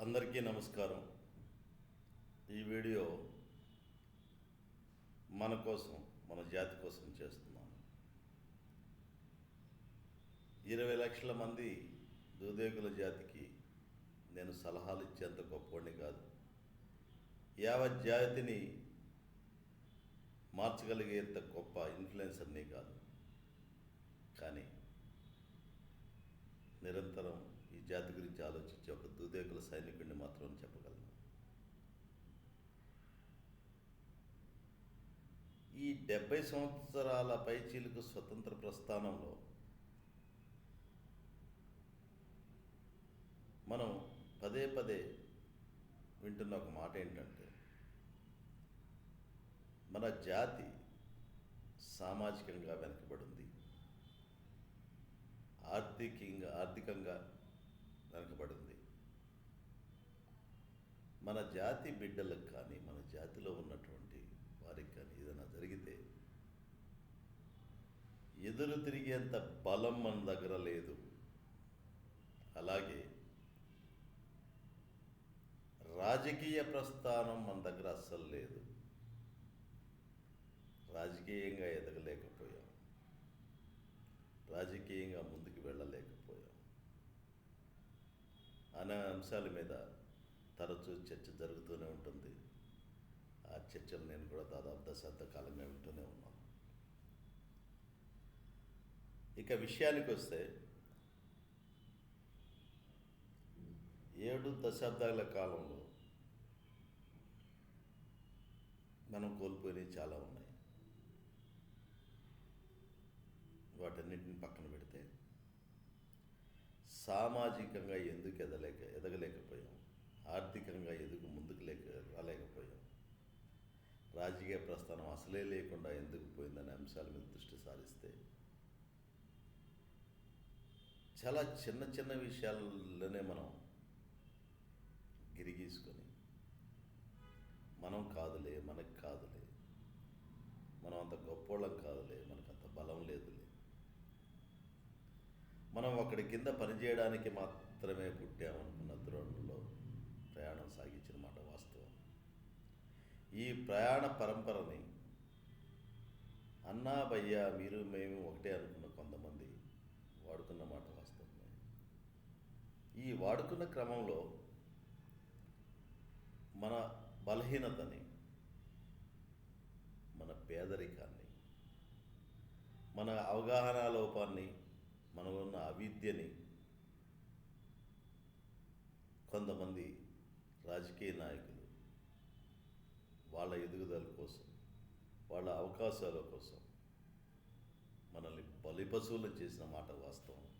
అందరికీ నమస్కారం. ఈ వీడియో మన కోసం మన జాతి కోసం చేస్తున్నాను. ఇరవై లక్షల మంది దుదేకుల జాతికి నేను సలహాలు ఇచ్చేంత గొప్పవాడిని కాదు. యావత్ జాతిని మార్చగలిగేంత గొప్ప ఇన్ఫ్లుయెన్సర్ని కాదు. కానీ నిరంతరం ఈ జాతి గురించి ఆలోచించే ఒక దుదేకుల సైనికుడిని మాత్రం చెప్పగలను. ఈ డెబ్బై సంవత్సరాల పైచీలకు స్వతంత్ర ప్రస్థానంలో మనం పదే పదే వింటున్న ఒక మాట ఏంటంటే మన జాతి సామాజికంగా వెనుకబడింది. ఆర్థికంగా ఆర్థికంగా వెనుకబడింది. మన జాతి బిడ్డలకు కానీ మన జాతిలో ఉన్నటువంటి వారికి కానీ ఏదైనా జరిగితే ఎదురు తిరిగేంత బలం మన దగ్గర లేదు. అలాగే రాజకీయ ప్రస్థానం మన దగ్గర అస్సలు లేదు. రాజకీయంగా ఎదగలేకపోయాం. రాజకీయంగా ముందుకు వెళ్ళలేకపోయాం. అనే అంశాల మీద తరచూ చర్చ జరుగుతూనే ఉంటుంది. ఆ చర్చలు నేను కూడా దాదాపు దశాబ్ద కాలంగా వింటూనే ఉన్నాను. ఇక విషయానికి వస్తే ఏడు దశాబ్దాల కాలంలో మనం కోల్పోయినవి చాలా ఉన్నాయి. వాటన్నిటిని పక్కన పెడితే సామాజికంగా ఎందుకు ఎదలేక ఎదగలేకపోయాం? ఆర్థికంగా ఎందుకు ముందుకు లేక రాలేకపోయాం. రాజకీయ ప్రస్థానం అసలే లేకుండా ఎందుకు పోయిందనే అంశాల మీద దృష్టి సారిస్తే చాలా చిన్న చిన్న విషయాల్లోనే మనం గిరిగీసుకొని మనం కాదులే మనకు కాదులే మనం అంత గొప్పోళ్ళం కాదులే మనకు అంత బలం లేదులే. మనం అక్కడి కింద పనిచేయడానికి మాత్రమే పుట్టామనుకున్న ధోరణిలో ప్రయాణం సాగించిన మాట వాస్తవం. ఈ ప్రయాణ పరంపరని అన్నా భయ్యా మీరు మేము ఒకటే అనుకున్న కొంతమంది వాడుకున్న మాట వాస్తవమే. ఈ వాడుకున్న క్రమంలో మన బలహీనతని మన పేదరికాన్ని మన అవగాహన లోపాన్ని మనలో ఉన్న అవిద్యని కొంతమంది రాజకీయ నాయకులు వాళ్ళ ఎదుగుదల కోసం వాళ్ళ అవకాశాల కోసం మనల్ని బలిపశువులను చేసిన మాట వాస్తవం.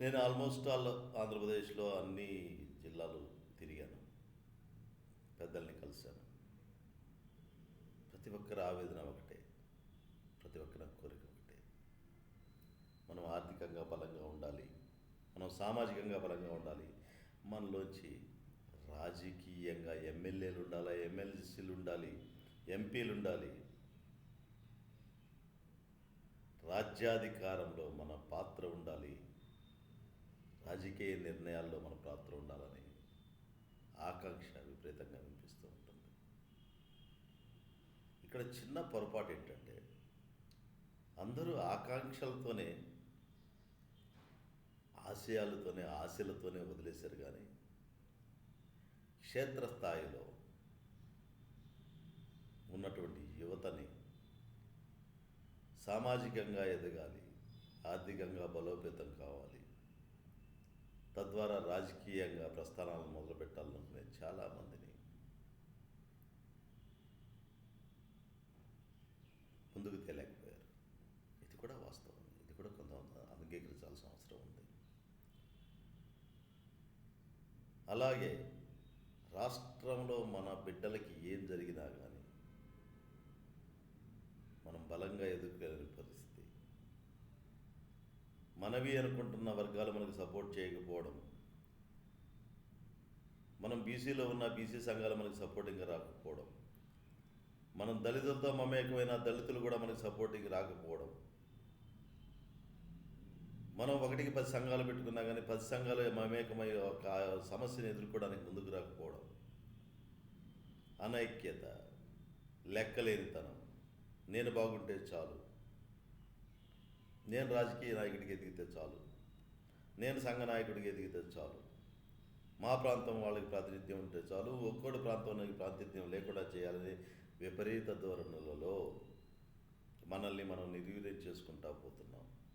నేను ఆల్మోస్ట్ ఆల్ ఆంధ్రప్రదేశ్లో అన్ని జిల్లాలు తిరిగాను. పెద్దల్ని కలిశాను. ప్రతి ఒక్కరి ఆవేదన ఒకటే ప్రతి ఒక్కరి కోరిక ఒకటే. మనం ఆర్థికంగా బలంగా ఉండాలి. మనం సామాజికంగా బలంగా ఉండాలి. మనలోంచి రాజకీయంగా ఎమ్మెల్యేలు ఉండాలి ఎమ్మెల్సీలు ఉండాలి ఎంపీలు ఉండాలి. రాజ్యాధికారంలో మన పాత్ర ఉండాలి. రాజకీయ నిర్ణయాల్లో మన పాత్ర ఉండాలని ఆకాంక్ష విపరీతంగా వినిపిస్తూ ఉంటుంది. ఇక్కడ చిన్న పొరపాటు ఏంటంటే అందరూ ఆకాంక్షలతోనే ఆశయాలతోనే ఆశలతోనే వదిలేశారు కానీ క్షేత్రస్థాయిలో ఉన్నటువంటి యువతని సామాజికంగా ఎదగాలి ఆర్థికంగా బలోపేతం కావాలి తద్వారా రాజకీయంగా ప్రస్థానాలను మొదలుపెట్టాలనుకునే చాలామందిని ముందుకు తేలేకపోయారు ఇది కూడా వాస్తవం ఇది కూడా కొంత అంగీకరించాల్సిన అవసరం ఉంది అలాగే రాష్ట్రంలో మన బిడ్డలకి ఏం జరిగినా కానీ మనం బలంగా ఎదుర్కోలేని పరిస్థితి. మనవి అనుకుంటున్న వర్గాలు మనకు సపోర్ట్ చేయకపోవడం మనం బీసీలో ఉన్న బీసీ సంఘాలు మనకు సపోర్టింగ్గా రాకపోవడం మనం దళితులతో మమేకమైన దళితులు కూడా మనకు సపోర్టింగ్ రాకపోవడం మనం ఒకటికి పది సంఘాలు పెట్టుకున్నా కానీ పది సంఘాలు మమేకమై ఒక సమస్యను ఎదుర్కోవడానికి ముందుకు రాకపోవడం. అనైక్యత లెక్కలేనితనం. నేను బాగుంటే చాలు. నేను రాజకీయ నాయకుడికి ఎదిగితే చాలు. నేను సంఘ నాయకుడికి ఎదిగితే చాలు. మా ప్రాంతం వాళ్ళకి ప్రాతినిధ్యం ఉంటే చాలు. ఒక్కోటి ప్రాంతానికి ప్రాతినిధ్యం లేకుండా చేయాలని విపరీత ధోరణులలో మనల్ని మనం నిర్వీర్యం చేసుకుంటా పోతున్నాం.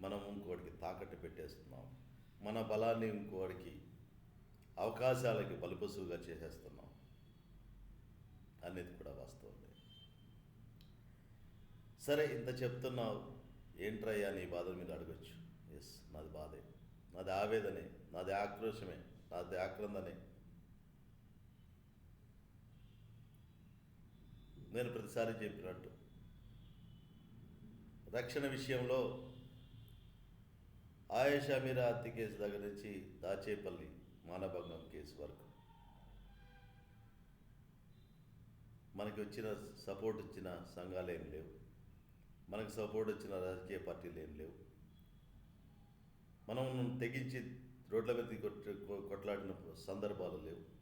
మనం ఇంకోటికి తాకట్టు పెట్టేస్తున్నాం. మన బలాన్ని ఇంకోటికి అవకాశాలకి బలుపసుగా చేసేస్తున్నాం. అనేది కూడా వాస్తవమే. సరే ఇంత చెప్తున్నావు. ఏంట్రయ్యా నీ బాధ మీద అడగచ్చు. ఎస్ నాది బాధే. నాది ఆవేదనే నాది ఆక్రోశమే నాది ఆక్రందనే. నేను ప్రతిసారి చెప్పినట్టు రక్షణ విషయంలో ఆయేషా మీరా హత్య కేసు దగ్గర నుంచి దాచేపల్లి మానభంగం కేసు వరకు. మనకి వచ్చిన సపోర్ట్ ఇచ్చిన సంఘాలు ఏం లేవు. మనకు సపోర్ట్ వచ్చిన రాజకీయ పార్టీలు ఏం లేవు. మనం తెగించి రోడ్ల మీద కొట్టి కొట్లాడిన సందర్భాలు లేవు.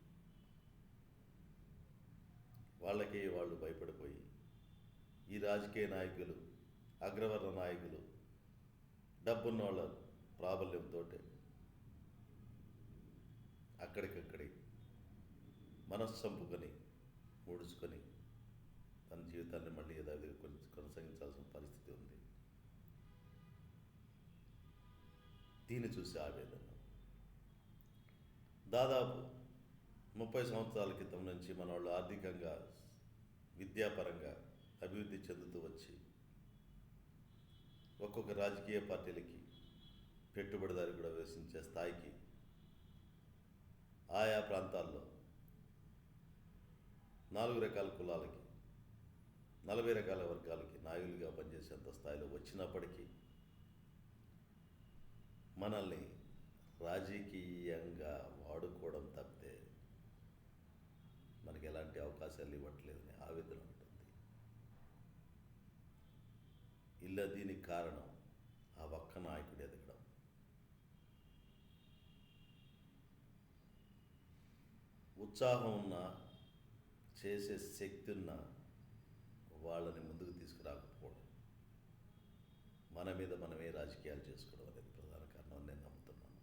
వాళ్ళకి వాళ్ళు భయపడిపోయి ఈ రాజకీయ నాయకులు అగ్రవర్ణ నాయకులు డబ్బున్న వాళ్ళు ప్రాబల్యంతో అక్కడికక్కడి మనస్సంపుకొని ముడుచుకొని తన జీవితాన్ని మళ్ళీ యథావిధిగా కొనసాగించాల్సిన పరిస్థితి ఉంది. దీన్ని చూసి ఆవేదన. దాదాపు ముప్పై సంవత్సరాల క్రితం నుంచి మన వాళ్ళు ఆర్థికంగా విద్యాపరంగా అభివృద్ధి చెందుతూ వచ్చి ఒక్కొక్క రాజకీయ పార్టీలకి పెట్టుబడిదారు కూడా వేసించే స్థాయికి ఆయా ప్రాంతాల్లో నాలుగు రకాల కులాలకి నలభై రకాల వర్గాలకి నాయకులుగా పనిచేసేంత స్థాయిలో వచ్చినప్పటికీ మనల్ని రాజకీయంగా వాడుకోవడం తప్పితే మనకి ఎలాంటి అవకాశాలు ఇవ్వట్లేదని ఆవేదన ఉంటుంది. ఇలా దీనికి కారణం ఆ ఒక్క నాయకుడు ఉత్సాహం ఉన్న చేసే శక్తి ఉన్న వాళ్ళని ముందుకు తీసుకురాకపోవడం. మన మీద మనమే రాజకీయాలు చేసుకోవడం అనేది ప్రధాన కారణం అని నేను నమ్ముతున్నాను.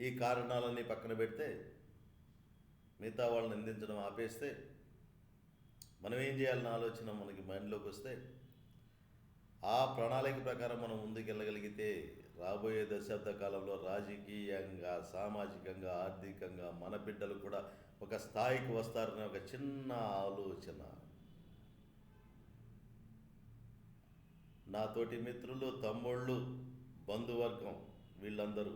ఈ కారణాలన్నీ పక్కన పెడితే మిగతా వాళ్ళని నిందించడం ఆపేస్తే మనం ఏం చేయాలన్న ఆలోచన మనకి మైండ్లోకి వస్తే ఆ ప్రణాళిక ప్రకారం మనం ముందుకెళ్ళగలిగితే రాబోయే దశాబ్ద కాలంలో రాజకీయంగా సామాజికంగా ఆర్థికంగా మన బిడ్డలు కూడా ఒక స్థాయికి వస్తారనే ఒక చిన్న ఆలోచన. నాతోటి మిత్రులు తమ్ముళ్ళు బంధువర్గం వీళ్ళందరూ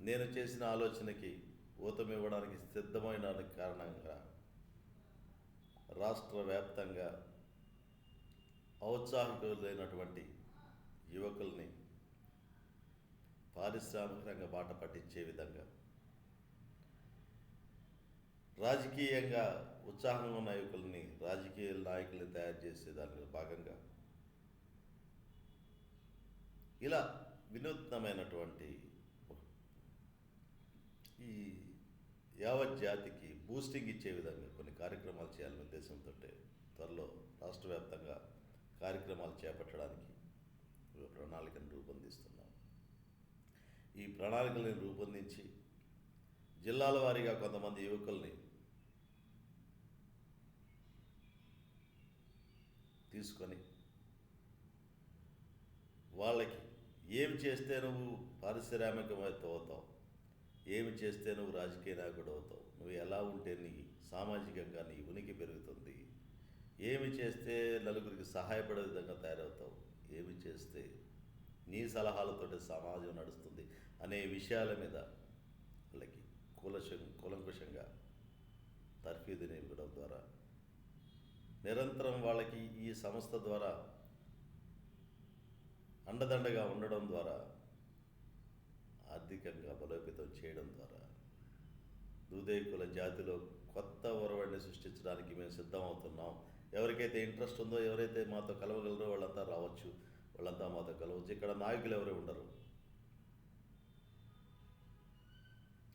నేను చేసిన ఆలోచనకి ఊతం ఇవ్వడానికి సిద్ధమైన కారణంగా రాష్ట్ర వ్యాప్తంగా ఔత్సాహికులైనటువంటి యువకుల్ని పారిశ్రామిక రంగ బాట పట్టించే విధంగా. రాజకీయంగా ఉత్సాహంగా ఉన్న యువకుల్ని రాజకీయ నాయకుల్ని తయారు చేసే దానిలో భాగంగా ఇలా వినూత్నమైనటువంటి ఈ యావత్ జాతికి బూస్టింగ్ ఇచ్చే విధంగా కొన్ని కార్యక్రమాలు చేయాలనే ఉద్దేశంతో త్వరలో రాష్ట్ర వ్యాప్తంగా కార్యక్రమాలు చేపట్టడానికి ప్రణాళికను రూపొందిస్తున్నాం. ఈ ప్రణాళికలను రూపొందించి జిల్లాల వారీగా కొంతమంది యువకుల్ని తీసుకొని వాళ్ళకి ఏమి చేస్తే నువ్వు పారిశ్రామికవేత్త అవుతావు? ఏమి చేస్తే నువ్వు రాజకీయ నాయకుడు అవుతావు? నువ్వు ఎలా ఉంటే నీ సామాజికంగా నీ ఉనికి పెరుగుతుంది? ఏమి చేస్తే నలుగురికి సహాయపడే విధంగా తయారవుతావు? ఏమి చేస్తే నీ సలహాలతోటి సమాజం నడుస్తుంది అనే విషయాల మీద వాళ్ళకి కులశ కులంకుశంగా తర్ఫీదుని ఇవ్వడం ద్వారా నిరంతరం వాళ్ళకి ఈ సంస్థ ద్వారా అండదండగా ఉండడం ద్వారా ఆర్థికంగా బలోపేతం చేయడం ద్వారా దూదేకుల జాతిలో కొత్త ఒరవడిని సృష్టించడానికి మేము సిద్ధమవుతున్నాం. ఎవరికైతే ఇంట్రెస్ట్ ఉందో ఎవరైతే మాతో కలవగలరో వాళ్ళంతా రావచ్చు. వాళ్ళంతా మాతో కలవచ్చు. ఇక్కడ నాయకులు ఎవరు ఉండరు.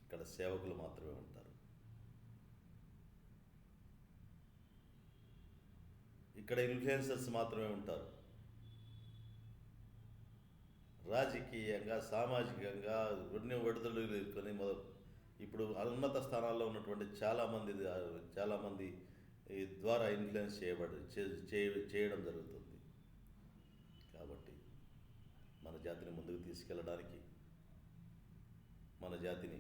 ఇక్కడ సేవకులు మాత్రమే ఉంటారు. ఇక్కడ ఇన్ఫ్లుయెన్సర్స్ మాత్రమే ఉంటారు. రాజకీయంగా సామాజికంగా రెండు విడుదల కొని ఇప్పుడు ఉన్నత స్థానాల్లో ఉన్నటువంటి చాలామంది చాలామంది ద్వారా ఇన్ఫ్లుయెన్స్ చేయబడి చేయడం జరుగుతుంది కాబట్టి మన జాతిని ముందుకు తీసుకెళ్ళడానికి మన జాతిని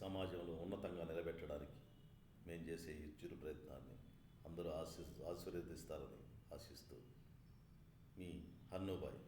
సమాజంలో ఉన్నతంగా నిలబెట్టడానికి మేము చేసే ఈ చిరు ప్రయత్నాన్ని అందరూ ఆశీ ఆశీర్వదిస్తారని ఆశిస్తూ మీ హన్నుబాయ్